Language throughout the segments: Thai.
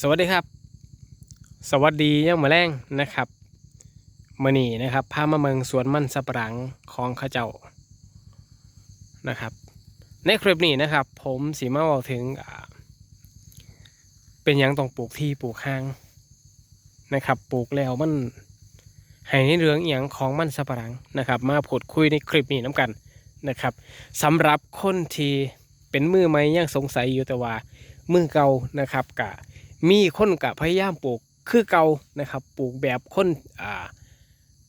สวัสดีครับ สวัสดียังมาแรงนะครับมื่อนี้นะครับพามาเมืองสวนมันสับปะหลังของข้าเจ้านะครับ ในคลิปนี้นะครับ ผมสีมาบอกถึงเป็นยังต้องปลูกที่ปลูกห้างนะครับ ปลูกแล้วมันให้ในเรื่องอย่างของมันสับปะหลังนะครับ มาพูดคุยในคลิปนี้น้กันนะครับสำหรับคนที่เป็นมือใหม่ยังสงสัยอยู่แต่ว่ามือเก่านะครับกะ มีคนกะพยายามปลูกคือเก่านะครับ ปลูกแบบคนอ่า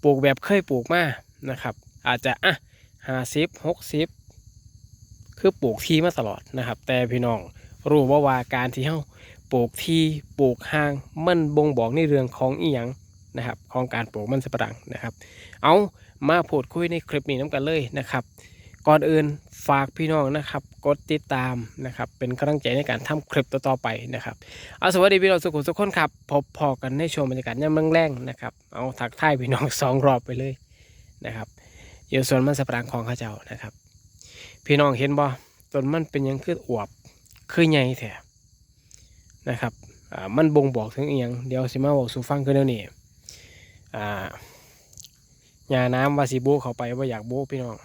ปลูกแบบเคยปลูกมานะครับ อาจจะอะห้าสิบหกสิบคือปลูกที่มาตลอดนะครับ แต่พี่น้องรู้ว่าว่าการที่เฮาปลูกที่ปลูกห่างมันบ่งบอกในเรื่องของอีหยังนะครับ ของการปลูกมันสำปะหลังนะครับ เอามาพูดคุยในคลิปนี้น้ำกันเลยนะครับ ก่อนอื่นฝากพี่น้องนะครับ กดติดตามนะครับ เป็นกำลังใจในการทำคลิปต่อๆไปนะครับเอาสวัสดีพี่น้องสุขุมทุกคนครับ พบพอกันในช่วงบรรยากาศย่ำแรงๆนะครับ เอาทักท่ายพี่น้องสองรอบไปเลยนะครับอยู่ส่วนมันสปะหลังของข้าเจ้านะครับ พี่น้องเห็นบ่ต้นมันเป็นยังคืออวบคือใหญ่แท้นะครับอ่ามันบ่งบอกถึงอีหยังเดี๋ยวสิมาบอกสู่ฟังคือเดี๋ยวนี้อ่าหญ้าน้ำวาสิบูเข้าไปว่าอยากบูพี่น้อง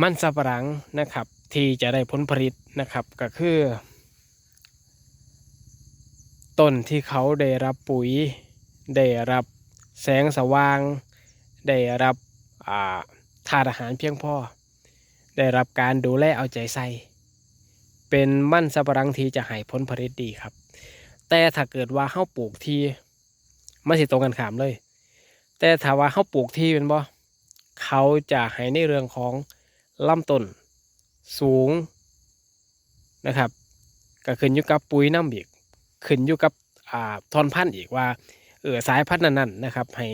มันสับหลังนะครับ ที่จะได้ผลผลิตนะครับก็คือต้นที่เขาได้รับปุ๋ย ได้รับแสงสว่าง ได้รับาธาตุอาหารเพียงพอ ได้รับการดูแลเอาใจใส่ เป็นมันสับหลังที่จะให้ผลผลิตดีครับ แต่ถ้าเกิดว่าเฮาปลูกที่มันสิตรงกันข้ามเลย แต่ถ้าว่าเฮาปลูกที่เป็นบ่เขาจะให้ในเรื่องของ ลำต้นสูงนะครับก็ขึ้นอยู่กับปุ๋ยน้ำอีกขึ้นอยู่กับอ่าทอนพันธุ์อีกว่าเออสายพันธุ์นั้นๆนะครับ ให้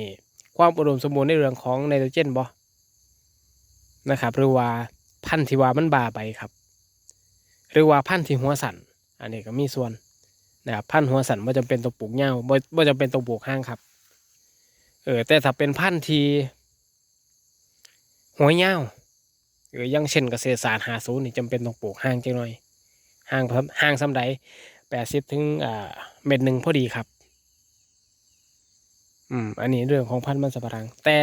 ความอุดมสมบูรณ์ในเรื่องของไนโตรเจนบ่นะครับหรือว่าพันธุ์ที่ว่ามันบาไปครับ หรือว่าพันธุ์ที่หัวสันอันนี้ก็มีส่วนนะครับพันธุ์หัวสันไม่จำเป็นต้องปลูกเงาบ่บ่จำเป็นต้องปลูกห้างครับเออแต่ถ้าเป็นพันธุ์ที่หัวเงา เอออยังเช่นเกษตรศาสตร์หาศูนย์นี่จำเป็นต้องปลูกห้างจังหน่อยห้างครับห้างสำใดแปดสิบถึงอ่าเม็ดหนึ่งพอดีครับ อืม อันนี้เรื่องของพันธุ์มันสับปะหลัง แต่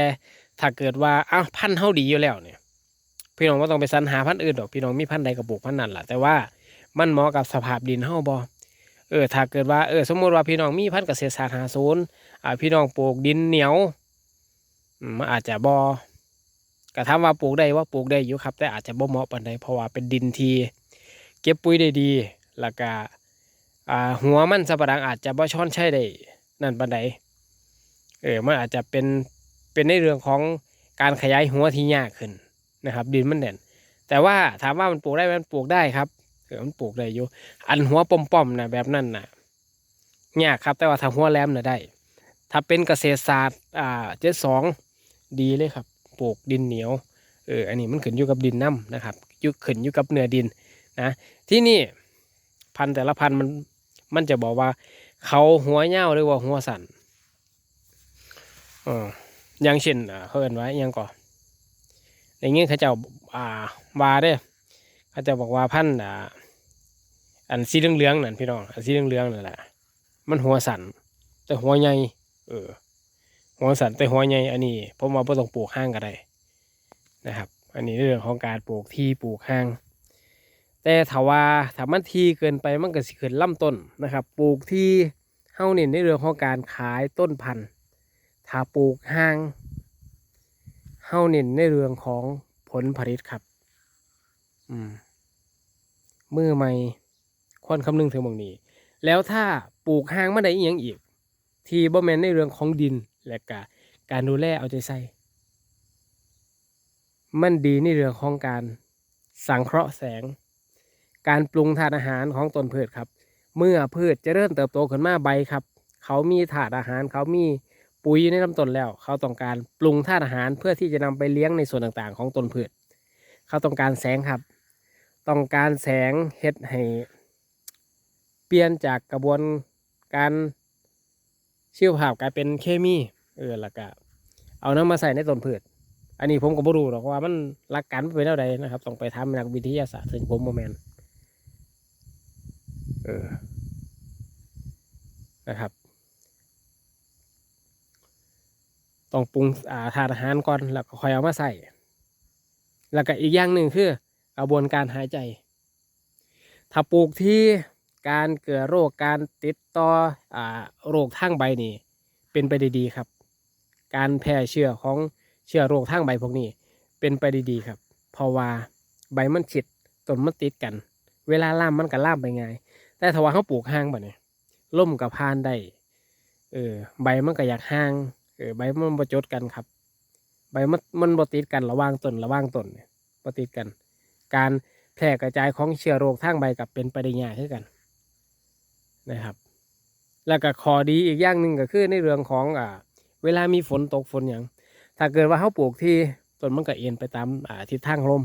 ถ้าเกิดว่าอ้าวพันธุ์เท่าดีอยู่แล้วเนี่ย พี่น้องก็ต้องไปสรรหาพันธุ์อื่นดอกพี่น้องมีพันธุ์ใดก็ปลูกพันธุ์นั้นแหละแต่ว่ามันเหมาะกับสภาพดินเฮาบ่เออถ้าเกิดว่าเออสมมติว่าพี่น้องมีพันธุ์เกษตรศาสตร์หาศูนย์อ่าพี่น้องปลูกดินเหนียวอืมมันอาจจะบ่ ก็ถามว่าปลูกได้ว่าปลูกได้อยู่ครับ แต่อาจจะบ่เหมาะปานใดเพราะว่าเป็นดินที่เก็บปุ๋ยได้ดี แล้วก็หัวมันสับปะหลังอาจจะบ่ช้อนใช่ได้นั่นปานใดเออมันอาจจะเป็นเป็นในเรื่องของการขยายหัวที่ยากขึ้นนะครับ ดินมันแน่นแต่ว่าถามว่ามันปลูกได้มันปลูกได้ครับเออมันปลูกได้อยู่ อันหัวป้อมๆนะแบบนั้นนะยากครับแต่ว่าถ้าหัวแหลมน่ะได้ ถ้าเป็นเกษตรศาสตร์อ่าเจ็ดสองดีเลยครับ ปลูกดินเหนียวเอออันนี้มันขึ้นอยู่กับดินน้ำนะครับยุขึ้นอยู่กับเนื้อดินนะที่นี่พันธุ์แต่ละพันธุ์มันมันจะบอกว่า เขาหัวเง่าหรือว่าหัวสันอ๋ออย่างเช่นเขาเอินไว้ยังก่อนอย่างงี้เขาจะอ่าวาเด้เขาจะบอกว่าพันธุ์อ่าอันสีเหลืองๆนั่นพี่น้องอันสีเหลืองๆนั่นแหละมันหัวสันแต่หัวใหญ่เออ หัวสันแต่หัวใหญ่อันนี้ผมว่าไ่ต้องปลูกห้างก็ได้นะครับ อันนี้เรื่องของการปลูกที่ปลูกห้าง แต่ถ้าว่าถ้ามันทีเกินไปมันก็สิขึ้นลำต้นนะครับ ปลูกที่เฮาเน้นในเรื่องของการขายต้นพันธุ์ถ้าปลูกห่างเฮาเน้นในเรื่องของผลผลิตครับ อืมมือใหม่ควรคำนึงถึงบางนี้ แล้วถ้าปลูกห่างมาได้อีกอย่างอีก ที่บ่แมนในเรื่องของดิน และกการดูแลเอาใจใส่ มันดีในเรื่องของการสังเคราะห์แสง การปรุงธาตุอาหารของต้นพืชครับ เมื่อพืชเจะเริ่มเติบโตขึ้นมาใบครับ เขามีถาดอาหารเขามีปุ๋ยในลำต้นแล้ว เขาต้องการปรุงธาตุอาหารเพื่อที่จะนำไปเลี้ยงในส่วนต่างๆ ของต้นพืช เขาต้องการแสงครับ ต้องการแสงเฮ็ดให้เปลี่ยนจากกระบวนการชีวภาพกลายเป็นเคมี เออแล้วก็เอาน้ำมาใส่ในต้นพืช อันนี้ผมก็บ่รู้หรอกว่ามันหลักการมันเป็นเท่าใดนะครับ ต้องไปทำนักวิทยาศาสตร์ซึ่งผมโมแมนเออนะครับ ต้องปรุงอ่าทานอาหารก่อนแล้วก็ค่อยเอามาใส่ แล้วก็อีกอย่างหนึ่งคือกระบวนการหายใจ ถ้าปลูกที่การเกิดโรคการติดต่ออ่าโรคทางใบนี่เป็นไปได้ดีครับ การแพร่เชื้อของเชื้อโรคทางใบพวกนี้ เป็นไปด้ดีครับ เพราะว่าใบมันฉิดต้นมันติดกัน เวลาล่ามมันก็ล่ามไปง่ายแต่ถ้าว่าเขาปลูกห่างบ่เนี่ยล่มกับพานได้เออใบมันก็อยากห่างเออใบมันบ่จดกันครับ ใบมันมันบติดกันระว่างต้นระว่างต้นเนี่ยบติดกัน การแพร่กระจายของเชื้อโรคทางใบกับเป็นไปได้ยากขึ้นกันนะครับ แล้วก็ข้อดีอีกอย่างหนึ่งก็คือในเรื่องของอ่า เวลามีฝนตกฝนอย่างถ้าเกิดว่าเขาปลูกที่ต้นมันก็เอ็นไปตามาทิศทางลม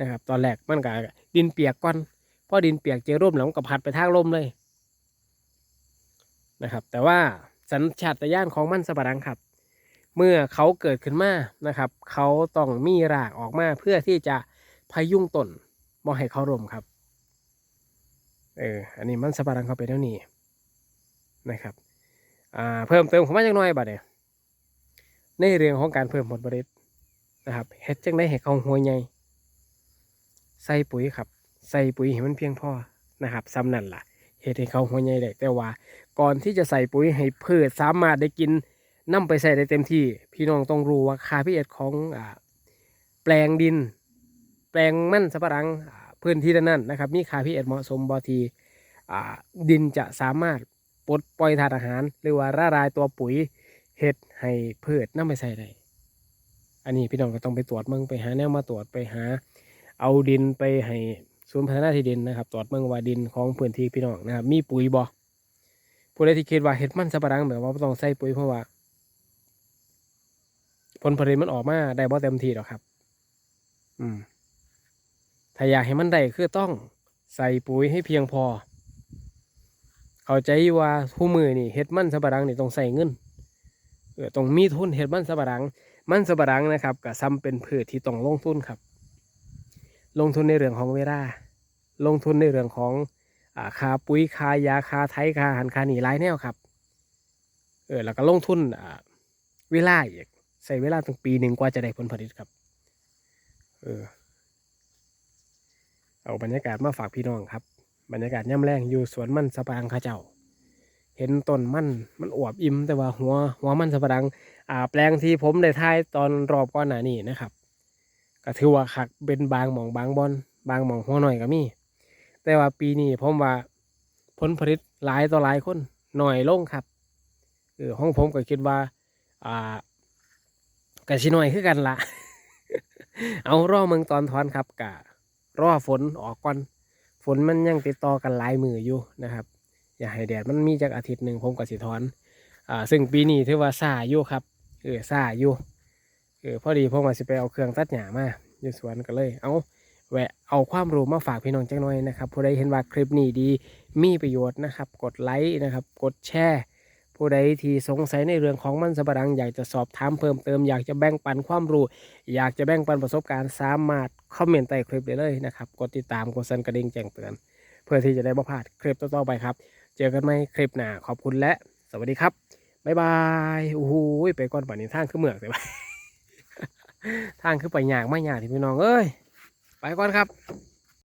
นะครับ ตอนแรกมันก็ดินเปียกก่อนพอดินเปียกเจอร่มแล้วมันก็พัดไปทางลมเลยนะครับ แต่ว่าสัญชาตญาณของมันสำปะหลังครับ เมื่อเขาเกิดขึ้นมานะครับ เขาต้องมีรากออกมาเพื่อที่จะพยุงต้นบ่ให้เขาร่มครับเอออันนี้มันสำปะหลังเขาเป็นเท่านี้นะครับอ่าเพิ่มเติมของมันจักหน่อยบัดเนี่ย ในเรื่องของการเพิ่มผลผลิตนะครับเฮ็ดจังได้ให้เขาหัวใหญ่ใส่ปุ๋ยครับ ใส่ปุ๋ยให้มันเพียงพอนะครับซ้ำนั่นล่ะเฮ็ดให้เขาหัวใหญ่ได้แต่ว่า ก่อนที่จะใส่ปุ๋ยให้พืชสามารถได้กินนำไปใส่ได้เต็มที่ พี่น้องต้องรู้ว่าค่าพิเศษของอแปลงดิน แปลงมันสำปะหลังพื้นที่นั้นนะครับ มีค่าพิเศษเหมาะสมบอทีอดินจะสามารถปลดปล่อยธาตุอาหาร หรือว่าละลายตัวปุ๋ย เฮ็ดให้พืชนำไปใส่ได้ อันนี้พี่น้องก็ต้องไปตรวจเมืองไปหาแนวมาตรวจไปหา เอาดินไปให้ศูนย์พัฒนาที่ดินนะครับ ตรวจเมืองว่าดินของพื้นที่พี่น้องนะครับ มีปุ๋ยบ่ผู้ใดที่คิดว่าเห็ดมันสับปะรังแบบว่าต้องใส่ปุ๋ยเพราะว่า ผลผลิตมันออกมาได้บ่เต็มที่หรอกครับ อืม ถ้าอยากให้มันได้คือต้องใส่ปุ๋ยให้เพียงพอ เข้าใจว่าผู้มือนี่เห็ดมันสับปะรังนี่ต้องใส่เงิน ออต้องมีทุนเห็ดมันสับปะรัง มันสับปะรังนะครับก็ซ้ำเป็นพืชที่ต้องลงทุนครับ ลงทุนในเรื่องของเวลาลงทุนในเรื่องของอค่าปุ๋ยค่ายาค่าไถค่าหันค่าหนีหลายแนวครับเออแล้วก็ลงทุนเวลาอีกใส่เวลาตั้งปีหนึ่งกว่าจะได้ผลผลิตครับเออเอาบรรยากาศมาฝากพี่น้องครับ บรรยากาศย่ำแรงอยู่สวนมันสปะรังข้าเจ้า เห็นต้นมันมันอวบอิ่มแต่ว่าหัวหัวมันสะปะรังอ่าแปลงที่ผมได้ทายตอนรอบก่อนหน้านี้นะครับก็ถือว่าคักเป็นบางหมองบางบอนบางหมองหัวหน่อยก็มี แต่ว่าปีนี้ผมว่าผลผลิตหลายต่อหลายคนหน่อยลงครับเออของผมก็คิดว่าอ่ากะชิหน่อยคือกันละเอารอเมืองตอนถอนครับกะรอฝนออกก่อนฝนมันยังติดต่อกันหลายมืออยู่นะครับ อย่าให้แดดมันมีจากอาทิตย์หนึ่งผมก็สิถอนอ่าซึ่งปีนี้ถือว่าซาอยู่ครับเออซาอยู่เออพอดีผมว่าสิไปเอาเครื่องตัดหญ้ามาอยู่สวนก็เลย เอาแวะเอาความรู้มาฝากพี่น้องจังหน่อยนะครับผู้ใดเห็นว่าคลิปนี้ดีมีประโยชน์นะครับ กดไลค์นะครับ กดแชร์ผู้ใดที่สงสัยในเรื่องของมันสปะหลัง อยากจะสอบถามเพิ่มเติมอยากจะแบ่งปันความรู้ อยากจะแบ่งปันประสบการณ์สามารถคอมเมนต์ใต้คลิปได้เลยนะครับ กดติดตามกดสั่นกระดิ่งแจ้งเตือน เพื่อที่จะได้ไม่พลาดคลิปต่อๆไปครับ เจอกันไหมคลิปหน้าขอบคุณและสวัสดีครับบ๊ายบายโอ้โหไปก่อนป่านนี้ทางคือเหมือกเลยทางคือไปยากไม่ยากที่พี่น้องเอ้ยไปก่อนครับ